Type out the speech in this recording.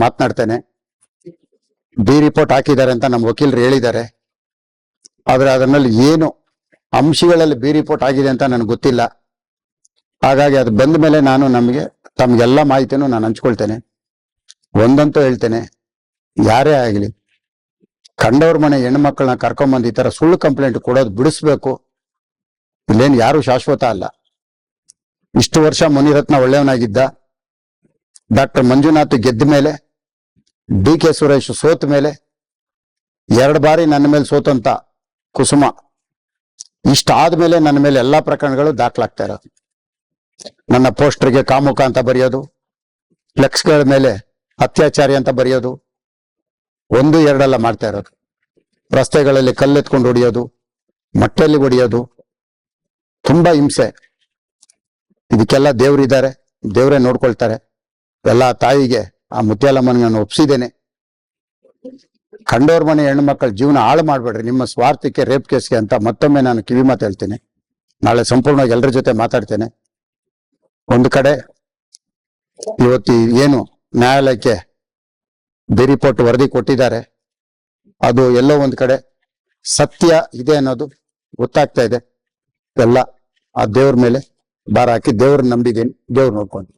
ಮಾತನಾಡ್ತೇನೆ. B report ಹಾಕಿದ್ದಾರೆ ಅಂತ ನಮ್ಮ ವಕೀಲರು ಹೇಳಿದ್ದಾರೆ. ಆದರೆ ಅದರಲ್ಲಿ ಏನು ಅಂಶಗಳಲ್ಲಿ ಬಿ ರಿಪೋರ್ಟ್ ಆಗಿದೆ ಅಂತ ನನಗೆ ಗೊತ್ತಿಲ್ಲ. ಹಾಗಾಗಿ ಅದು ಬಂದ ಮೇಲೆ ನಾನು ನಮಗೆ ತಮಗೆಲ್ಲ ಮಾಹಿತಿನೂ ನಾನು ಹಂಚ್ಕೊಳ್ತೇನೆ. ಒಂದಂತೂ ಹೇಳ್ತೇನೆ, ಯಾರೇ ಆಗಲಿ, ಕಂಡವ್ರ ಮನೆ ಹೆಣ್ಮಕ್ಳನ್ನ ಕರ್ಕೊಂಬಂದು ಈ ಥರ ಸುಳ್ಳು ಕಂಪ್ಲೇಂಟ್ ಕೊಡೋದು ಬಿಡಿಸ್ಬೇಕು. ಇಲ್ಲೇನು ಯಾರು ಶಾಶ್ವತ ಅಲ್ಲ. ಇಷ್ಟು ವರ್ಷ ಮುನಿರತ್ನ ಒಳ್ಳೆಯವನಾಗಿದ್ದ ಡಾಕ್ಟರ್ ಮಂಜುನಾಥ್ ಗೆದ್ದ ಮೇಲೆ ಡಿ ಕೆ ಸುರೇಶ್ ಸೋತ ಮೇಲೆ ಎರಡು ಬಾರಿ ನನ್ನ ಮೇಲೆ ಸೋತಂತ ಕುಸುಮ. ಇಷ್ಟಾದ್ಮೇಲೆ ನನ್ನ ಮೇಲೆ ಎಲ್ಲಾ ಪ್ರಕರಣಗಳು ದಾಖಲಾಗ್ತಾ ಇರೋದು. ನನ್ನ ಪೋಸ್ಟರ್ಗೆ ಕಾಮುಕ ಅಂತ ಬರೆಯೋದು, ಫ್ಲೆಕ್ಸ್ಗಳ ಮೇಲೆ ಅತ್ಯಾಚಾರಿ ಅಂತ ಬರೆಯೋದು, ಒಂದು ಎರಡೆಲ್ಲ ಮಾಡ್ತಾ ಇರೋದು. ರಸ್ತೆಗಳಲ್ಲಿ ಕಲ್ಲೆತ್ಕೊಂಡು ಹೊಡಿಯೋದು ಮಟ್ಟೆಯಲ್ಲಿ ಹೊಡಿಯೋದು, ತುಂಬಾ ಹಿಂಸೆ. ಇದಕ್ಕೆಲ್ಲ ದೇವ್ರಿದ್ದಾರೆ, ದೇವರೇ ನೋಡ್ಕೊಳ್ತಾರೆ. ಎಲ್ಲ ತಾಯಿಗೆ ಆ ಮುತ್ಯಾಲಮ್ಮನಿಗೆ ನಾನು ಒಪ್ಸಿದ್ದೇನೆ. ಕಂಡೋರ್ ಮನೆ ಹೆಣ್ಣು ಮಕ್ಕಳ ಜೀವನ ಹಾಳು ಮಾಡಬೇಡ್ರಿ, ನಿಮ್ಮ ಸ್ವಾರ್ಥಕ್ಕೆ, ರೇಪ್ ಕೇಸ್ಗೆ ಅಂತ ಮತ್ತೊಮ್ಮೆ ನಾನು ಕಿವಿ ಮಾತು ಹೇಳ್ತೇನೆ. ನಾಳೆ ಸಂಪೂರ್ಣವಾಗಿ ಎಲ್ಲರ ಜೊತೆ ಮಾತಾಡ್ತೇನೆ. ಒಂದು ಕಡೆ ಇವತ್ತು ಏನು ನ್ಯಾಯಾಲಯಕ್ಕೆ ಬಿ ರಿಪೋರ್ಟ್ ವರದಿ ಕೊಟ್ಟಿದ್ದಾರೆ. ಅದು ಎಲ್ಲೋ ಒಂದು ಕಡೆ ಸತ್ಯ ಇದೆ ಅನ್ನೋದು ಗೊತ್ತಾಗ್ತಾ ಇದೆ. ಎಲ್ಲ ಆ ದೇವ್ರ ಮೇಲೆ ಭಾರ ಹಾಕಿ ದೇವ್ರನ್ನ ನಂಬಿದ್ದೀನಿ. ದೇವ್ರು ನೋಡ್ಕೊಂಡು